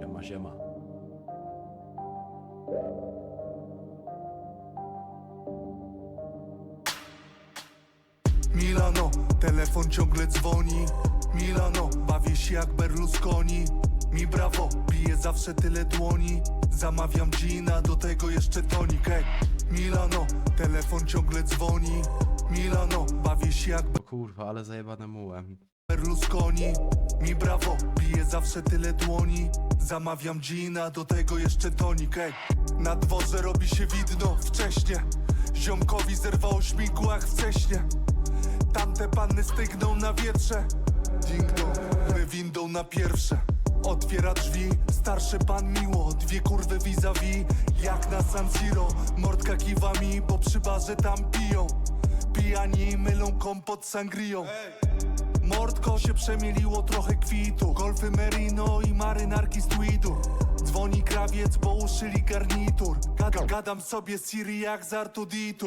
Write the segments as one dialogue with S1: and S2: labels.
S1: Siema, siema.
S2: Milano, telefon ciągle dzwoni. Milano, bawię się jak Berlusconi. Mi brawo, bije zawsze tyle dłoni. Zamawiam gina, do tego jeszcze tonik Ej, Milano, telefon ciągle dzwoni. Milano, bawię się jak
S1: O kurwa, ale zajebane mułem.
S2: Berlusconi. Mi brawo, bije zawsze tyle dłoni. Zamawiam gina, do tego jeszcze tonik Ej, na dworze robi się widno wcześnie. Ziomkowi zerwało śmigłach wcześnie. Tamte panny stygną na wietrze. Ding dong, my windą na pierwsze. Otwiera drzwi, starszy pan miło Dwie kurwy vis-a-vis, jak na San Siro Mordka kiwa mi, bo przy barze tam piją. Pijani mylą kompot sangrią Mordko się przemieliło trochę kwitu. Golfy merino i marynarki z tweedu Dzwoni krawiec, bo uszyli garnitur. Gada, Gadam sobie Siri jak z Artuditu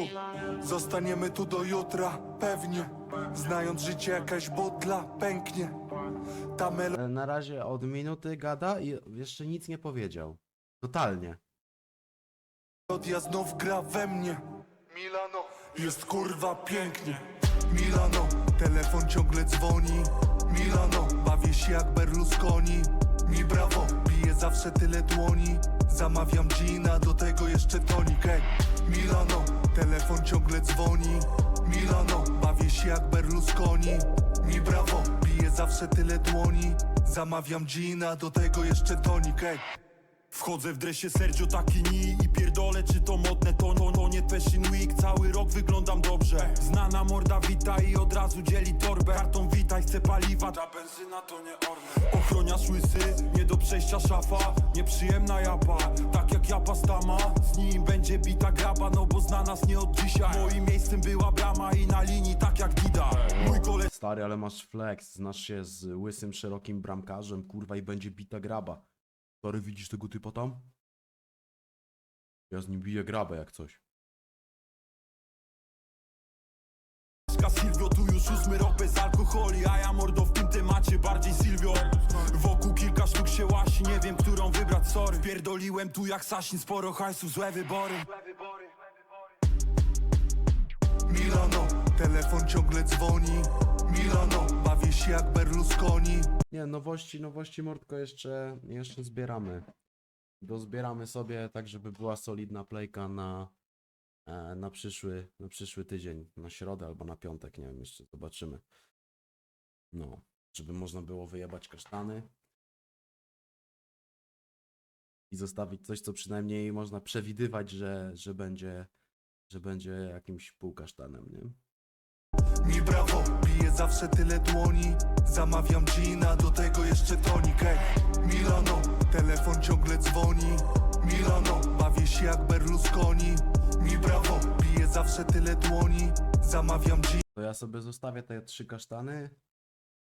S2: Zostaniemy tu do jutra, pewnie. Znając życie jakaś butla pęknie. Ta melodia
S1: E, Na razie od minuty gada i jeszcze nic nie powiedział. Totalnie.
S2: znów gra we mnie. Milano Jest kurwa pięknie Milano. Telefon ciągle dzwoni. Milano Bawię się jak Berlusconi. Mi brawo Bije zawsze tyle dłoni. Zamawiam gina Do tego jeszcze tonik. Ej Milano Telefon ciągle dzwoni. Milano Bawię się jak Berlusconi. Mi brawo Bije zawsze tyle dłoni. Zamawiam gina Do tego jeszcze tonik. Ej
S3: Wchodzę w dresie Sergio Tacchini i pierdolę czy to modne to no, no nie Fashion Week. Cały rok wyglądam dobrze. Znana morda wita i od razu dzieli torbę. Kartą witaj chcę paliwa, ta benzyna to nie orne Ochroniarz łysy, nie do przejścia szafa Nieprzyjemna japa, tak jak japa stama Z nim będzie bita graba, no bo zna nas nie od dzisiaj. Moim miejscem była brama i na linii tak jak Dida. Mój koleś
S1: Stary, ale masz flex. Znasz się z łysym, szerokim bramkarzem, kurwa, i będzie bita graba. Stary, widzisz tego typa tam? Ja z nim biję grabę jak coś.
S3: Silvio, tu już ósmy rok bez alkoholi A ja mordo w tym temacie bardziej Silvio Wokół kilka sztuk się łasi, nie wiem którą wybrać, sorry Pierdoliłem tu jak Sasin, sporo hajsu, złe wybory
S2: Milano, telefon ciągle dzwoni Milano, bawię się jak Berlusconi
S1: Nie, nowości, nowości Mordko jeszcze, jeszcze zbieramy. Dozbieramy sobie tak, żeby była solidna playka na, e, na, przyszły, na przyszły tydzień, na środę albo na piątek, nie wiem, jeszcze zobaczymy. No, żeby można było wyjebać kasztany i zostawić coś, co przynajmniej można przewidywać, że, że będzie, że będzie jakimś półkasztanem, nie?
S2: Mi brawo, bije zawsze tyle dłoni. Zamawiam gina, do tego jeszcze tonik. Ej, Milano, telefon ciągle dzwoni. Milano, bawię się jak Berlusconi. Mi brawo, bije zawsze tyle dłoni. Zamawiam gina
S1: To ja sobie zostawię te trzy kasztany,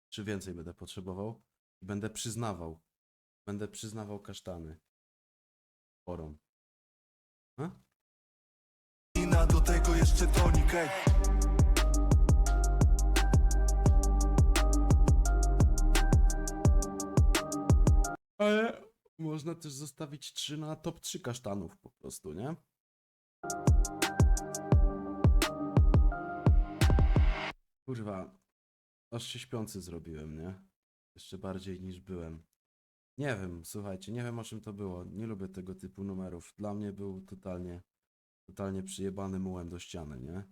S1: czy więcej będę potrzebował? I będę przyznawał. Będę przyznawał kasztany. Porą. A?
S2: do tego jeszcze tonik. Ej,
S1: Ale można też zostawić trzy na top 3 kasztanów po prostu, nie? Kurwa, aż się śpiący zrobiłem, nie? Jeszcze bardziej niż byłem. Nie wiem, słuchajcie, nie wiem o czym to było. Nie lubię tego typu numerów. Dla mnie był totalnie, totalnie przyjebany mułem do ściany, nie?